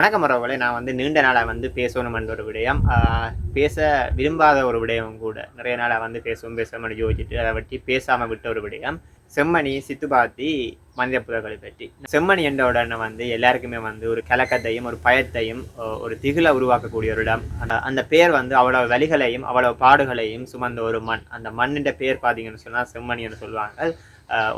வணக்கம் உறவுகளே நான் வந்து நீண்ட நாளாக வந்து பேசணும் என்ற ஒரு விடயம். ஆஹ் பேச விரும்பாத ஒரு விடயம் கூட. நிறைய நாளாக வந்து பேசுவோம் பேசாமல் யோசிச்சுட்டு அதை பற்றி பேசாமல் விட்ட ஒரு விடயம். செம்மணி சித்துபாத்தி மனித புதர்களை பற்றி. செம்மணி என்ற உடனே வந்து எல்லாருக்குமே வந்து ஒரு கலக்கத்தையும் ஒரு பயத்தையும் ஒரு திகிலை உருவாக்கக்கூடிய ஒரு இடம். அந்த அந்த பேர் வந்து அவ்வளவு வலிகளையும் அவ்வளவு பாடுகளையும் சுமந்த ஒரு மண். அந்த மண்ணின்ற பேர் பார்த்தீங்கன்னு சொன்னால் செம்மணி என்று சொல்லுவாங்க.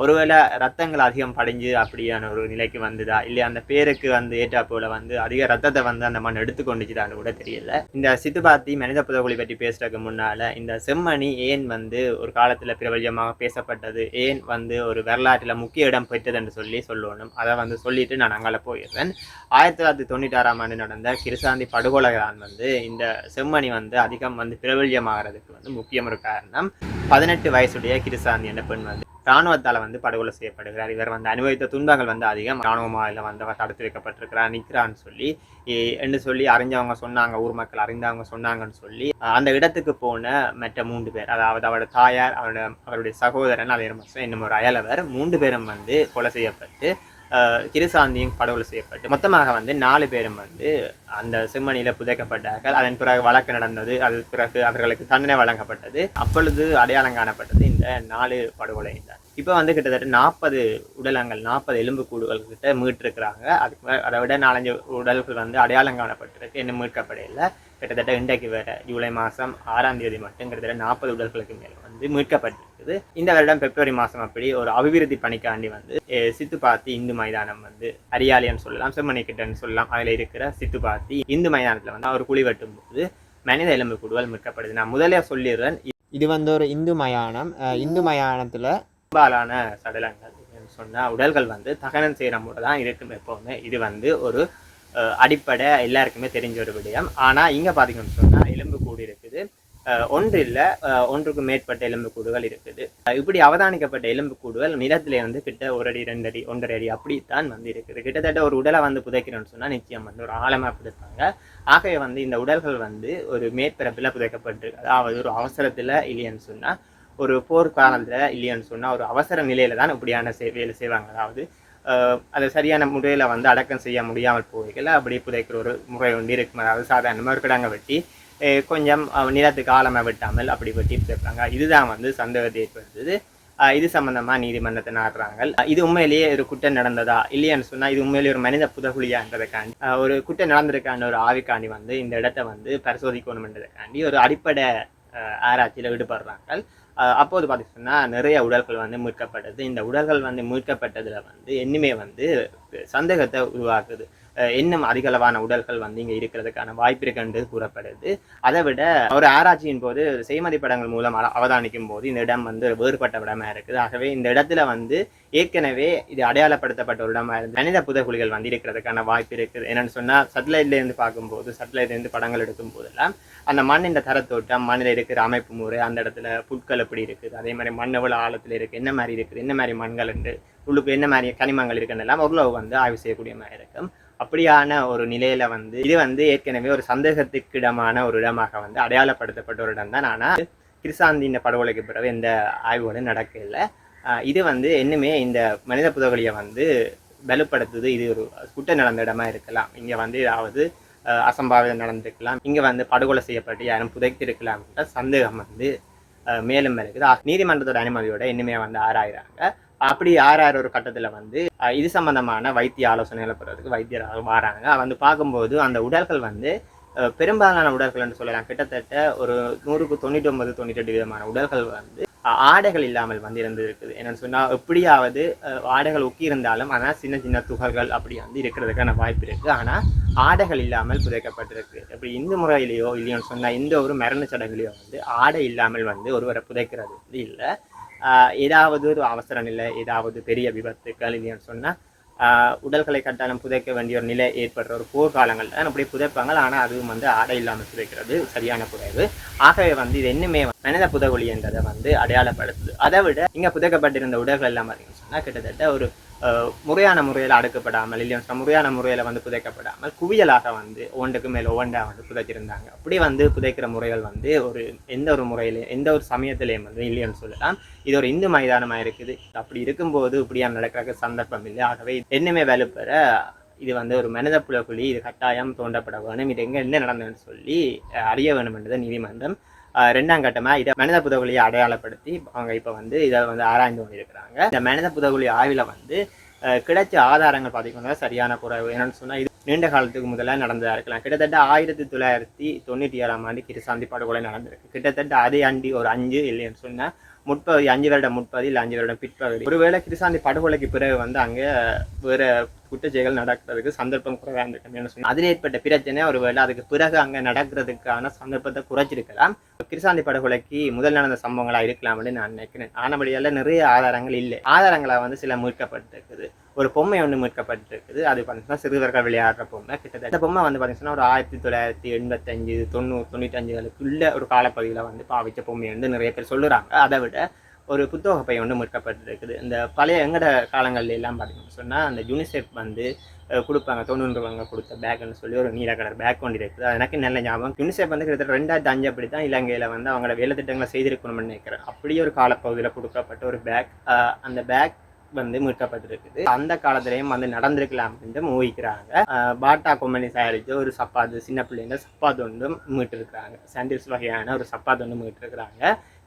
ஒருவேளை ரத்தங்கள் அதிகம் படிஞ்சு அப்படியான ஒரு நிலைக்கு வந்துதா? இல்லை அந்த பேருக்கு வந்து ஏற்றா போல வந்து அதிக ரத்தத்தை வந்து அந்த மண் எடுத்துக்கொண்டுச்சுதான்னு கூட தெரியல. இந்த சித்துபாத்தி மனித புதகுலி பற்றி பேசுறதுக்கு முன்னால இந்த செம்மணி ஏன் வந்து ஒரு காலத்துல பிரபல்யமாக பேசப்பட்டது? ஏன் வந்து ஒரு வரலாற்றில் முக்கிய இடம் பெற்றது என்று சொல்லி சொல்லணும். அதை வந்து சொல்லிட்டு நான் அங்கால போயிடுறேன். ஆயிரத்தி தொள்ளாயிரத்தி தொண்ணூற்றாறாம் ஆண்டு நடந்த கிருசாந்தி படுகொலை தான் வந்து இந்த செம்மணி வந்து அதிகம் வந்து பிரபல்யமாகிறதுக்கு வந்து முக்கியம் ஒரு காரணம். பதினெட்டு வயசுடைய கிருசாந்தி என்ற பெண் வந்து இராணுவத்தால் வந்து படுகொலை செய்யப்படுகிறார். இவர் வந்து அனுபவித்த துன்பங்கள் வந்து அதிகம். இராணுவமாக வந்து தடுத்து வைக்கப்பட்டிருக்கிறார் நிற்கிறான்னு சொல்லி என்று சொல்லி அறிஞ்சவங்க சொன்னாங்க ஊர் மக்கள் அறிந்தவங்க சொன்னாங்கன்னு சொல்லி அந்த இடத்துக்கு போன மற்ற மூன்று பேர் அதாவது அவரோட தாயார் அவரோட அவருடைய சகோதரன் அதே மாதிரி இன்னும் ஒரு அயலவர் மூன்று பேரும் வந்து கொலை செய்யப்பட்டு கிருசாந்தியும் படுகொலை செய்யப்பட்டு மொத்தமாக வந்து நாலு பேரும் வந்து அந்த செம்மணியில புதைக்கப்பட்டார்கள். அதன் பிறகு வழக்கு நடந்தது. அது பிறகு அவர்களுக்கு தண்டனை வழங்கப்பட்டது. அப்பொழுது அடையாளம் காணப்பட்டது இந்த நாலு படுகொலை. தான் இப்போ வந்து கிட்டத்தட்ட நாற்பது உடலங்கள் நாற்பது எலும்பு கூடுகள் கிட்ட மீட்டிருக்கிறாங்க. அதுக்கு அதை விட நாலஞ்சு உடல்கள் வந்து அடையாளம் காணப்பட்டிருக்கு. இன்னும் மீட்கப்படையில கிட்டத்தட்ட இன்றைக்கு வர ஜூலை மாதம் ஆறாம் தேதி மட்டும் கிட்டத்தட்ட நாற்பது உடல்களுக்கு மேல் வந்து மீட்கப்பட்டிருக்குது. இந்த வருடம் பிப்ரவரி மாதம் அப்படி ஒரு அபிவிருத்தி பணிக்காண்டி வந்து சித்து சித்துப்பாத்தி இந்து மைதானம் வந்து அரியாலின்னு சொல்லலாம் செம்மணி கிட்டன்னு சொல்லலாம். அதில் இருக்கிற சித்துப்பாத்தி இந்து மைதானத்தில் வந்து அவர் குழி வெட்டும் போது மனித எலும்பு கூடுகள் மீட்கப்படுது. நான் முதலே சொல்லிடுறேன் இது வந்து ஒரு இந்து மயானம். அஹ், இந்து மயானத்தில் பெரும்பாலான சடலங்கள் சொன்னால் உடல்கள் வந்து தகனம் செய்கிற முறை தான் இருக்கும் எப்போவுமே. இது வந்து ஒரு அடிப்படை எல்லாருக்குமே தெரிஞ்ச ஒரு விடயம். ஆனால் இங்கே பார்த்தீங்கன்னு சொன்னால் எலும்பு கூடு இருக்குது. ஒன்று இல்லை ஒன்றுக்கு மேற்பட்ட எலும்பு கூடுகள் இருக்குது. இப்படி அவதானிக்கப்பட்ட எலும்பு கூடுகள் நிலத்திலே வந்து கிட்ட ஒரு அடி ரெண்டு அடி ஒன்றரை அடி அப்படித்தான் வந்து இருக்குது. கிட்டத்தட்ட ஒரு உடலை வந்து புதைக்கிறோம்னு சொன்னால் நிச்சயம் வந்து ஒரு ஆழமாக புதைப்பாங்க. ஆகவே வந்து இந்த உடல்கள் வந்து ஒரு மேற்பரப்பில் புதைக்கப்பட்டிருக்கு அதாவது ஒரு அவசரத்தில் இல்லைன்னு சொன்னால் ஒரு போர்க்காலத்தில் இல்லைன்னு சொன்னால் ஒரு அவசர நிலையில தான் இப்படியான வேலை செய்வாங்க. அதாவது அதை சரியான முறையில் வந்து அடக்கம் செய்ய முடியாமல் போய்கள் அப்படி புதைக்கிற ஒரு முறை ஒன்று இருக்கும் அதாவது சாதாரணமாக ஒரு கிடங்க வெட்டி கொஞ்சம் நிலத்துக்கு ஆழமாக வெட்டாமல் அப்படி வெட்டி புதைப்பாங்க. இதுதான் வந்து சந்தேகத்தை ஏற்படுத்துது இது சம்மந்தமாக நீதிமன்றத்தை நாடுறாங்க இது உண்மையிலேயே ஒரு குற்றம் நடந்ததா இல்லையான்னு சொன்னால் இது உண்மையிலேயே ஒரு மனித புதகுலியான்றதுக்காண்டி ஒரு குற்றம் நடந்திருக்கான ஒரு ஆவிக்காண்டி வந்து இந்த இடத்தை வந்து பரிசோதிக்கணும்ன்றதுக்காண்டி ஒரு அடிப்படை ஆராய்ச்சியில் ஈடுபடுறாங்க அப்போது பார்த்திங்கன்னா நிறைய உடல்கள் வந்து மீட்கப்பட்டது. இந்த உடல்கள் வந்து மீட்கப்பட்டதில் வந்து இன்னுமே வந்து சந்தேகத்தை உருவாக்குது. இன்னும் அதிகளவான உடல்கள் வந்து இங்கே இருக்கிறதுக்கான வாய்ப்பு இருக்குன்றது கூறப்படுது. அதை விட ஒரு ஆராய்ச்சியின் போது செய்மதி படங்கள் மூலம் அவதானிக்கும் போது இந்த இடம் வந்து வேறுபட்ட இடமா இருக்குது. ஆகவே இந்த இடத்துல வந்து ஏற்கனவே இது அடையாளப்படுத்தப்பட்ட ஒரு இடமா இருந்து மனித புதகுலிகள் வந்து இருக்கிறதுக்கான வாய்ப்பு இருக்குது. என்னன்னு சொன்னால் satellite பார்க்கும்போது satellite படங்கள் எடுக்கும் போதெல்லாம் அந்த மண்ணின் தரத்தோட்டம் மண்ணில் இருக்கிற அமைப்பு முறை அந்த இடத்துல புட்கள் எப்படி இருக்குது அதே மாதிரி மண் எவ்வளோ ஆழத்தில் இருக்குது என்ன மாதிரி இருக்குது என்ன மாதிரி மண்கள் உண்டு உள்ளுக்கு என்ன மாதிரி கனிமங்கள் இருக்குன்னு எல்லாம் ஓரளவு வந்து ஆய்வு செய்யக்கூடிய மாதிரி இருக்கும். அப்படியான ஒரு நிலையில வந்து இது வந்து ஏற்கனவே ஒரு சந்தேகத்துக்கிடமான ஒரு இடமாக வந்து அடையாளப்படுத்தப்பட்ட ஒரு இடம் தான். ஆனால் கிருசாந்தின் படுகொலைக்கு பிறகு எந்த ஆய்வுகளும் நடக்கல. இது வந்து இன்னுமே இந்த மனித புதகலியை வந்து வலுப்படுத்துது. இது ஒரு குற்றம் நடந்த இடமா இருக்கலாம். இங்கே வந்து ஏதாவது அசம்பாவிதம் நடந்திருக்கலாம். இங்கே வந்து படுகொலை செய்யப்பட்டு யாரும் புதைத்திருக்கலாம்ன்ற சந்தேகம் வந்து மேலும் இருக்குது நீதிமன்றத்தோட அனுமதியோட இன்னுமே வந்து ஆராயிறாங்க. அப்படி யார் யார் ஒரு கட்டத்தில் வந்து இது சம்பந்தமான வைத்திய ஆலோசனைகளை பெறதுக்கு வைத்தியர் வராங்க. வந்து பார்க்கும்போது அந்த உடல்கள் வந்து பெரும்பாலான பெரும்பாலான உடல்கள்னு சொல்லலாம். கிட்டத்தட்ட ஒரு நூறுக்கு தொண்ணூற்றி ஒன்பது தொண்ணூற்றி எட்டு விதமான உடல்கள் வந்து ஆடைகள் இல்லாமல் வந்து இருந்திருக்குது. என்னென்னு சொன்னால் எப்படியாவது அஹ், ஆடைகள் ஒக்கி இருந்தாலும் ஆனால் சின்ன சின்ன துகள்கள் அப்படி வந்து இருக்கிறதுக்கான வாய்ப்பு இருக்குது ஆனால் ஆடைகள் இல்லாமல் புதைக்கப்பட்டிருக்கு. இப்படி இந்து முறையிலேயோ இல்லையோன்னு சொன்னால் எந்த ஒரு மரண சடங்குலையோ வந்து ஆடை இல்லாமல் வந்து ஒருவரை புதைக்கிறது வந்து இல்லை. ஏதாவது ஒரு அவசர நிலை ஏதாவது பெரிய விபத்துக்கள் இல்லைன்னு சொன்னால் உடல்களை கட்டாயம் புதைக்க வேண்டிய ஒரு நிலை ஏற்படுற ஒரு போர்க்காலங்களில் அப்படி புதைப்பாங்க. ஆனால் அதுவும் வந்து ஆடை இல்லாமல் புதைக்கிறது சரியான குறைவு. ஆகவே வந்து இது இன்னுமே மனித புதகுழி என்றதை வந்து அடையாளப்படுத்துது. அதை விட இங்கே புதைக்கப்பட்டிருந்த உடல்கள் எல்லாம் பார்த்தீங்கன்னு சொன்னால் கிட்டத்தட்ட ஒரு முறையான முறையில் அடுக்கப்படாமல் இல்லைன்னு முறையான முறையில் வந்து புதைக்கப்படாமல் குவியலாக வந்து ஒன்றுக்கு மேல் ஒவ்வொன்றா வந்து புதைச்சிருந்தாங்க. அப்படி வந்து புதைக்கிற முறைகள் வந்து ஒரு எந்த ஒரு முறையிலையும் எந்த ஒரு சமயத்திலையும் வந்து இல்லைன்னு சொல்லலாம். இது ஒரு இந்து மைதானமாக இருக்குது. அப்படி இருக்கும்போது இப்படியா நடக்கிற சந்தர்ப்பம் இல்லை. ஆகவே இன்னுமே வலுப்பெற இது வந்து ஒரு மனித புலக்குழி இது கட்டாயம் தோண்டப்பட வேணும். இது எங்கே என்ன நடந்ததுன்னு சொல்லி அறிய வேணும் என்றதை நீதிமன்றம் ரெண்டாம் கட்டமாக இதை மனித புதகுலியை அடையாளப்படுத்தி அவங்க இப்போ வந்து இதை வந்து ஆராய்ந்து கொண்டிருக்கிறாங்க. இந்த மனித புதகுலி ஆய்வில் வந்து கிடைச்ச ஆதாரங்கள் பார்த்தீங்கன்னா சரியான குறைவு. என்னென்னு சொன்னால் இது நீண்ட காலத்துக்கு முதல்ல நடந்ததா இருக்கலாம். கிட்டத்தட்ட ஆயிரத்தி தொள்ளாயிரத்தி தொண்ணூற்றி ஏழாம் ஆண்டு கிருசாந்தி படுகொலை நடந்திருக்கு. கிட்டத்தட்ட அதே ஆண்டி ஒரு அஞ்சு இல்லைன்னு சொன்னால் முற்பகுதி அஞ்சு வருடம் முற்பகுதி இல்லை அஞ்சு வருடம் பிற்பகுதி. ஒருவேளை கிருசாந்தி படுகொலைக்கு பிறகு வந்து அங்கே வேற குற்றச்செயல்கள் நடக்கிறதுக்கு சந்தர்ப்பம் குறைவாக இருந்திருக்கணும்னு சொன்னா அதில் ஏற்பட்ட பிரச்சனை ஒருவேளை அதுக்கு பிறகு அங்கே நடக்கிறதுக்கான சந்தர்ப்பத்தை குறைச்சிருக்கலாம். கிருசாந்தி படுகொலைக்கு முதல் நடந்த சம்பவங்களாக இருக்கலாம் அப்படின்னு நான் நினைக்கிறேன். ஆனபடியால் நிறைய ஆதாரங்கள் இல்லை. ஆதாரங்களாக வந்து சில மீட்கப்பட்டிருக்குது. ஒரு பொம்மை ஒன்று மீட்கப்பட்டிருக்குது. அது பார்த்தீங்கன்னா சிறுவர்கள் விளையாடுற பொம்மை. கிட்டத்தட்ட இந்த பொம்மை வந்து பார்த்தீங்கன்னா ஒரு ஆயிரத்தி தொள்ளாயிரத்தி எண்பத்தஞ்சு தொண்ணூறு தொண்ணூத்தஞ்சுகளுக்குள்ள ஒரு காலப்பகுதியில் வந்து பாவிச்ச பொம்மை வந்து நிறைய பேர் சொல்லுறாங்க. அதை விட ஒரு புத்தக பை ஒன்று மீட்கப்பட்டிருக்குது. இந்த பழைய எங்கட காலங்கள்ல எல்லாம் பார்த்தீங்கன்னு சொன்னால் அந்த யூனிசெஃப் வந்து கொடுப்பாங்க. தொண்ணூறுவாங்க கொடுத்த பேக்னு சொல்லி ஒரு நீல கலர் பேக் ஒன்று இருக்குது. அது எனக்கு நல்ல ஞாபகம். யூனிசெஃப் வந்து கிட்டத்தட்ட ரெண்டாயிரத்தி அஞ்சு அப்படி தான் இலங்கையில் வந்து அவங்களோட வேலை திட்டங்களை செய்திருக்கணும்னு நினைக்கிறேன். அப்படியே ஒரு காலப்பகுதியில் கொடுக்கப்பட்ட ஒரு பேக் அந்த பேக் வந்து மீட்கப்பட்டிருக்குது. அந்த காலத்திலையும் வந்து நடந்திருக்கலாம் என்று ஊகிக்கிறாங்க. பாட்டா கொம்பனி தயாரித்த ஒரு சப்பாத்து சின்ன பிள்ளைங்க சப்பாத்து ஒன்றும் மீட்டிருக்கிறாங்க. சாண்டில்ஸ் வகையான ஒரு சப்பாத்து ஒன்று மீட்டிருக்கிறாங்க.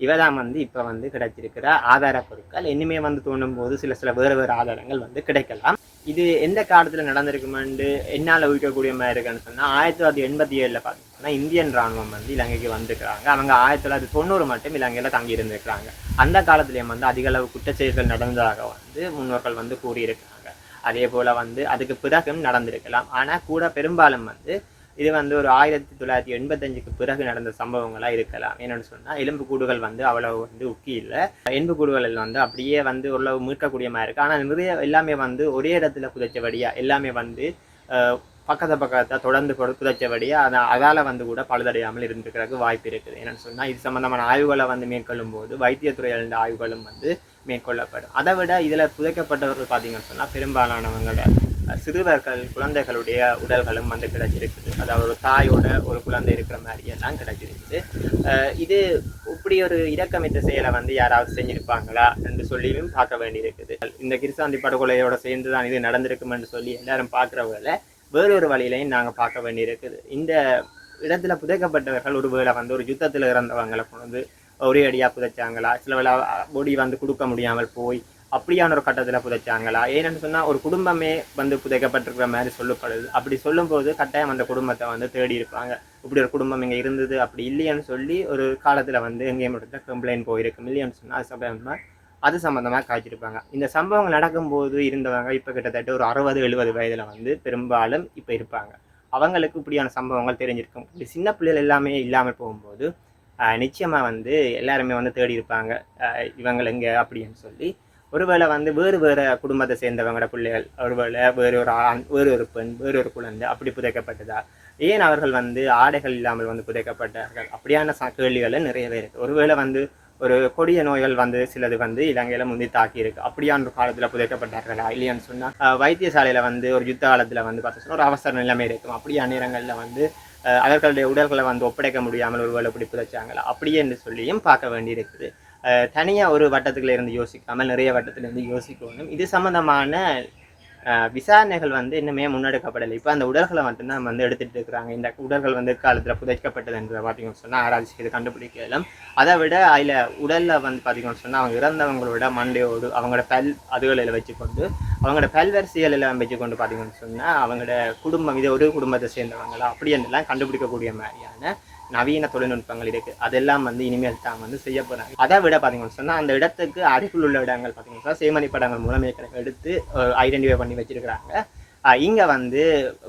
இவதான் வந்து இப்போ வந்து கிடைச்சிருக்கிற ஆதார பொருட்கள். இனிமே வந்து தோணும் போது சில சில வேறு வேறு ஆதாரங்கள் வந்து கிடைக்கலாம். இது எந்த காலத்தில் நடந்திருக்குமெண்டு என்னால் ஊக்கக்கூடிய மாதிரி இருக்குன்னு சொன்னால் ஆயிரத்தி தொள்ளாயிரத்தி எண்பத்தி ஏழில் பார்த்தீங்கன்னா இந்தியன் ராணுவம் வந்து இலங்கைக்கு வந்திருக்கிறாங்க. அவங்க ஆயிரத்தி தொள்ளாயிரத்தி தொண்ணூறு மட்டும் இலங்கையில் தங்கி இருந்திருக்கிறாங்க அந்த காலத்துலேயும் வந்து அதிக அளவு குற்றச்செயல்கள் நடந்ததாக வந்து முன்னோர்கள் வந்து கூறியிருக்கிறாங்க. அதே போல் வந்து அதுக்கு பிறகும் நடந்திருக்கலாம். ஆனால் கூட பெரும்பாலும் வந்து இது வந்து ஒரு ஆயிரத்தி தொள்ளாயிரத்தி எண்பத்தஞ்சுக்கு பிறகு நடந்த சம்பவங்களாக இருக்கலாம். என்னென்னு சொன்னால் எலும்புக்கூடுகள் வந்து அவ்வளவு வந்து உக்கி இல்லை. எலும்புக்கூடுகளில் வந்து அப்படியே வந்து ஓரளவு மீட்கக்கூடிய மாதிரி ஆனால் நிறைய எல்லாமே வந்து ஒரே இடத்துல புதைச்சபடியாக எல்லாமே வந்து பக்கத்து பக்கத்தை தொடர்ந்து புதைச்சபடியாக அதை அதால் வந்து கூட பழுதடையாமல் இருந்துக்கிறதுக்கு வாய்ப்பு இருக்குது. என்னென்னு சொன்னால் இது சம்மந்தமான ஆய்வுகளை வந்து மேற்கொள்ளும் போது வைத்தியத்துறையில் இருந்த ஆய்வுகளும் வந்து மேற்கொள்ளப்படும். அதை விட இதில் புதைக்கப்பட்டவர்கள் பார்த்தீங்கன்னு சொன்னால் பெரும்பாலானவங்களோட சிறுவர்கள் குழந்தைகளுடைய உடல்களும் வந்து கிடைச்சிருக்குது. அதாவது ஒரு தாயோட ஒரு குழந்தை இருக்கிற மாதிரி எல்லாம் கிடைச்சிருக்குது. இது இப்படி ஒரு இறக்கமைத்த செயலை வந்து யாராவது செஞ்சிருப்பாங்களா என்று சொல்லியும் பார்க்க வேண்டியிருக்குது. இந்த கிருசாந்தி படுகொலையோட சேர்ந்து தான் இது நடந்திருக்குமென்று சொல்லி எல்லாரும் பார்க்குறவங்கள வேறொரு வழியிலையும் நாங்கள் பார்க்க வேண்டியிருக்குது. இந்த இடத்துல புதைக்கப்பட்டவர்கள் ஒரு வேளை வந்து ஒரு யுத்தத்தில் இறந்தவங்களை கொண்டு வந்து ஒரே அடியாக புதைச்சாங்களா சில வேளை பொடி வந்து கொடுக்க முடியாமல் போய் அப்படியான ஒரு கட்டத்தில் புதைச்சாங்களா? ஏன்னு சொன்னால் ஒரு குடும்பமே வந்து புதைக்கப்பட்டிருக்கிற மாதிரி சொல்லப்படுது. அப்படி சொல்லும்போது கட்டாயம் அந்த குடும்பத்தை வந்து தேடி இருப்பாங்க. இப்படி ஒரு குடும்பம் இங்கே இருந்தது அப்படி இல்லையான்னு சொல்லி ஒரு காலத்தில் வந்து எங்கேயும் மட்டும் கம்ப்ளைண்ட் போயிருக்கு இல்லையான்னு சொன்னால் அது சம்பந்தமாக அது சம்மந்தமாக காய்ச்சிருப்பாங்க. இந்த சம்பவங்கள் நடக்கும்போது இருந்தவங்க இப்போ கிட்டத்தட்ட ஒரு அறுபது எழுபது வயதில் வந்து பெரும்பாலும் இப்போ இருப்பாங்க. அவங்களுக்கு இப்படியான சம்பவங்கள் தெரிஞ்சிருக்கும். இப்படி சின்ன பிள்ளைகள் எல்லாமே இல்லாமல் போகும்போது நிச்சயமாக வந்து எல்லாருமே வந்து தேடி இருப்பாங்க. ஆஹ், அப்படின்னு சொல்லி ஒருவேளை வந்து வேறு வேறு குடும்பத்தை சேர்ந்தவங்களோட பிள்ளைகள் ஒருவேளை வேறு ஒரு ஆண் வேறு ஒரு பெண் வேறு ஒரு குழந்தை அப்படி புதைக்கப்பட்டதா? ஏன் அவர்கள் வந்து ஆடைகள் இல்லாமல் வந்து புதைக்கப்பட்டார்கள்? அப்படியான ச- நிறையவே இருக்குது ஒருவேளை வந்து ஒரு கொடிய நோய்கள் வந்து சிலது வந்து இலங்கையில் முந்தி தாக்கி இருக்கு அப்படியான ஒரு காலத்தில் புதைக்கப்பட்டார்களா? இல்லையான்னு சொன்னால் வைத்தியசாலையில் வந்து ஒரு யுத்த காலத்தில் வந்து பார்த்தீங்கன்னா ஒரு அவசர நிலைமை இருக்கும். அப்படியான நேரங்களில் வந்து அவர்களுடைய உடல்களை வந்து ஒப்படைக்க முடியாமல் ஒருவேளை இப்படி புதைச்சாங்களா? அப்படியே என்று சொல்லியும் பார்க்க வேண்டியிருக்குது. இருக்குது தனியாக ஒரு வட்டத்துக்குள்ள இருந்து யோசிக்காமல் நிறைய வட்டத்துல இருந்து யோசிக்கணும். இது சம்மந்தமான விசாரணைகள் வந்து இன்னுமே முன்னெடுக்கப்படலை. இப்போ அந்த உடல்களை மட்டும்தான் வந்து எடுத்துகிட்டு இருக்கிறாங்க. இந்த உடல்கள் வந்து காலத்தில் புதைக்கப்பட்டது என்று பார்த்தீங்கன்னு சொன்னால் ஆராய்ச்சி செய்து கண்டுபிடிக்கலாம். அதை விட அதில் உடலில் வந்து பார்த்தீங்கன்னு சொன்னால் அவங்க இறந்தவங்களோட மண்டையோடு அவங்களோட பல் அதுகளில் வச்சுக்கொண்டு அவங்களோட பல்வரிசைகள் எல்லாம் வச்சுக்கொண்டு பார்த்தீங்கன்னு சொன்னால் அவங்களோட குடும்பம் இது ஒரு குடும்பத்தை சேர்ந்தவங்களா அப்படி என்றெல்லாம் கண்டுபிடிக்கக்கூடிய மாதிரியான நவீன தொழில்நுட்பங்கள் இருக்கு. அதெல்லாம் வந்து இனிமேல் தான் வந்து செய்ய போறாங்க. அதை விட பார்த்தீங்கன்னு சொன்னால் அந்த இடத்துக்கு அருகில் உள்ள இடங்கள் பார்த்தீங்கன்னா சேமனி படங்கள் மூலம் ஏற்கனவே எடுத்து ஐடென்டிஃபை பண்ணி வச்சிருக்கிறாங்க. இங்கே இங்க வந்து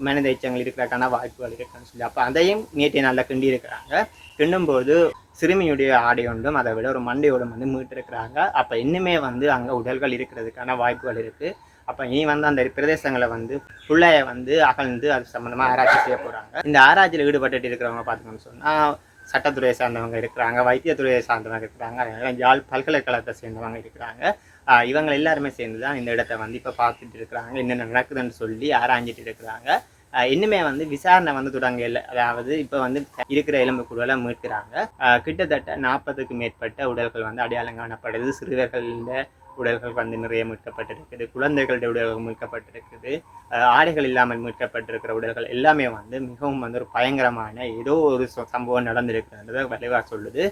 மனித எச்சங்கள் இருக்கிறதுக்கான வாய்ப்புகள் இருக்குன்னு சொல்லி அப்போ அதையும் நேற்றைய நாளில் கிண்டி இருக்கிறாங்க கிண்டும்போது சிறுமியுடைய ஆடை ஒன்றும் அதை விட ஒரு மண்டையோடும் வந்து மீட்டிருக்கிறாங்க. அப்போ இன்னுமே வந்து அங்கே உடல்கள் இருக்கிறதுக்கான வாய்ப்புகள் இருக்குது அப்போ இனி வந்து அந்த பிரதேசங்களை வந்து புள்ளைய வந்து அகழ்ந்து அது சம்மந்தமாக ஆராய்ச்சி செய்ய போகிறாங்க இந்த ஆராய்ச்சியில் ஈடுபட்டு இருக்கிறவங்க பார்த்தீங்கன்னு சொன்னால் சட்டத்துறையை சார்ந்தவங்க இருக்கிறாங்க வைத்தியத்துறையை சார்ந்தவங்க இருக்கிறாங்க யாழ் பல்கலைக்கழகத்தை சேர்ந்தவங்க இருக்கிறாங்க. இவங்க எல்லாருமே சேர்ந்து தான் இந்த இடத்த வந்து இப்போ பார்த்துட்டு இருக்கிறாங்க என்னென்ன நடக்குதுன்னு சொல்லி ஆராய்ஞ்சிட்டு இருக்கிறாங்க. இன்னுமே வந்து விசாரணை வந்து தொடங்கல. அதாவது இப்போ வந்து இருக்கிற எலும்புக்கூடுகளை மீட்கிறாங்க. கிட்டத்தட்ட நாற்பதுக்கு மேற்பட்ட உடல்கள் வந்து அடையாளம் காணப்படுது. சிறுவர்களில் உடல்கள் வந்து நிறைய மீட்கப்பட்டிருக்குது. குழந்தைகளுடைய உடல்கள் மீட்கப்பட்டிருக்குது. ஆடைகள் இல்லாமல் மீட்கப்பட்டிருக்கிற உடல்கள் எல்லாமே வந்து மிகவும் வந்து ஒரு பயங்கரமான ஏதோ ஒரு ச- சம்பவம் நடந்திருக்குன்றதை விளைவாக சொல்லுது.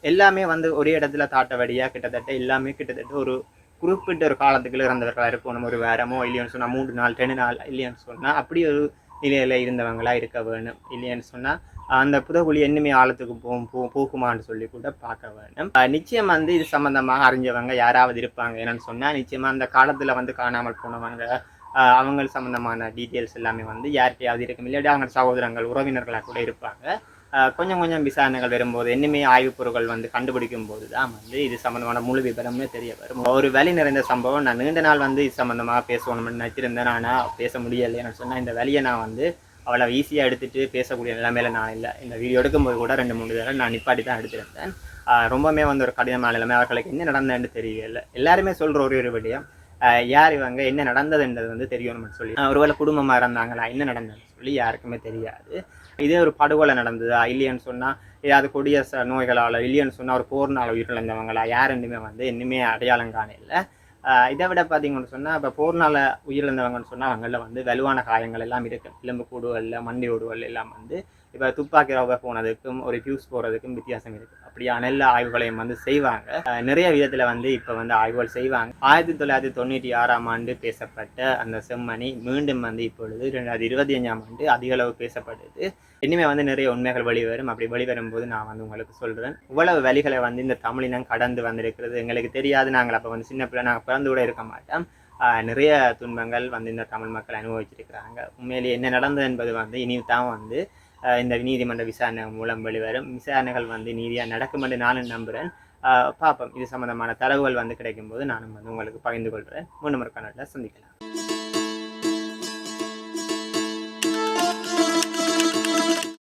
எல்லாமே வந்து ஒரே இடத்துல தாட்டவடியாக கிட்டத்தட்ட எல்லாமே கிட்டத்தட்ட ஒரு குறிப்பிட்ட ஒரு காலத்துக்குள்ள இறந்தவர்களாக நம்ம ஒரு வேறமோ இல்லையோன்னு சொன்னால் மூன்று நாள் ரெண்டு நாள் இல்லைன்னு சொன்னால் அப்படி ஒரு நிலையில் இருந்தவங்களா இருக்க வேணும் இல்லையான்னு சொன்னால் அந்த புதகுழி என்னமே ஆழத்துக்கு போகும் போ போகுமான்னு சொல்லி கூட பார்க்க வேணும் நிச்சயம் வந்து இது சம்மந்தமாக அறிஞ்சவங்க யாராவது இருப்பாங்க என்னன்னு சொன்னால் நிச்சயமாக அந்த காலத்தில் வந்து காணாமல் போனவங்க அவங்க சம்மந்தமான டீட்டெயில்ஸ் எல்லாமே வந்து யார்கிட்டயாவது இருக்கும். இல்லாட்டி அவங்க சகோதரங்கள் உறவினர்களாக கூட இருப்பாங்க. கொஞ்சம் கொஞ்சம் விசாரணைகள் வரும்போது என்னமே ஆய்வுப் பொருட்கள் வந்து கண்டுபிடிக்கும் போது தான் வந்து இது சம்மந்தமான முழு விபரமே தெரிய வரும். ஒரு வழி நிறைந்த சம்பவம் நான் நீண்ட நாள் வந்து இது சம்மந்தமாக பேசணும்னு நினச்சிருந்தேன். ஆனால் பேச முடியலைன்னு சொன்னால் இந்த வழியை நான் வந்து அவ்வளோ ஈஸியாக எடுத்துட்டு பேசக்கூடிய நிலைமையில நான் இல்லை. இந்த வீடியோ எடுக்கும்போது கூட ரெண்டு மூணு தடவை நான் நிப்பாட்டி தான் எடுத்திருந்தேன் ரொம்பவுமே வந்து ஒரு கடினமான நிலைமை. அவர்களுக்கு என்ன நடந்ததுன்னு தெரியல. எல்லாருமே சொல்கிற ஒரு ஒரு விடயம். யார் இவங்க என்ன நடந்ததுன்றது வந்து தெரியணும்னு சொல்லி. ஒருவேளை குடும்பமாக இருந்தாங்களா என்ன நடந்ததுன்னு சொல்லி யாருக்குமே தெரியாது. இதே ஒரு படுகொலை நடந்ததா இல்லைன்னு சொன்னால் ஏதாவது கொடிய நோய்களால் இல்லைன்னு சொன்னால் ஒரு போர்னால உயிரிழந்தவங்களா யாருன்னுமே வந்து இன்னுமே அடையாளம் காண இல்லை இதை விட பார்த்தீங்கன்னு சொன்னால் இப்போ போர்னால உயிரிழந்தவங்கன்னு சொன்னால் அவங்களில் வந்து வலுவான காயங்கள் எல்லாம் இருக்குது எலும்பு கூடுவல்ல மண்டி ஓடுவல் எல்லாம் வந்து இப்போ துப்பாக்கி ரவை போனதுக்கும் ஒரு ஃபியூஸ் போகிறதுக்கும் வித்தியாசம் இருக்குது அப்படியான எல்லா ஆய்வுகளையும் வந்து செய்வாங்க. நிறைய விதத்தில் வந்து இப்போ வந்து ஆய்வுகள் செய்வாங்க. ஆயிரத்தி தொள்ளாயிரத்தி தொண்ணூற்றி ஆறாம் ஆண்டு பேசப்பட்ட அந்த செம்மணி மீண்டும் வந்து இப்பொழுது ரெண்டாயிரத்தி இருபத்தி அஞ்சாம் ஆண்டு அதிக அளவு பேசப்படுது இனிமேல் வந்து நிறைய உண்மைகள் வெளிவரும். அப்படி வெளிவரும்போது நான் வந்து உங்களுக்கு சொல்கிறேன் இவ்வளவு வழிகளை வந்து இந்த தமிழினம் கடந்து வந்திருக்கிறது. எங்களுக்கு தெரியாது. நாங்கள் அப்போ வந்து சின்ன பிள்ளை நாங்கள் பிறந்து கூட இருக்க மாட்டோம். நிறைய துன்பங்கள் வந்து இந்த தமிழ் மக்கள் அனுபவிச்சிருக்கிறாங்க. உண்மையிலேயே என்ன நடந்தது என்பது வந்து இனி தான் வந்து இந்த நீதிமன்ற விசாரணை மூலம் வெளிவரும். விசாரணைகள் வந்து நீதியாக நடக்கும் என்று நானும் நம்புகிறேன் ஆஹ் பார்ப்போம். இது சம்பந்தமான தரவுகள் வந்து கிடைக்கும்போது நானும் வந்து உங்களுக்கு பகிர்ந்து கொள்கிறேன் மூணு மறுக்கான சந்திக்கலாம்.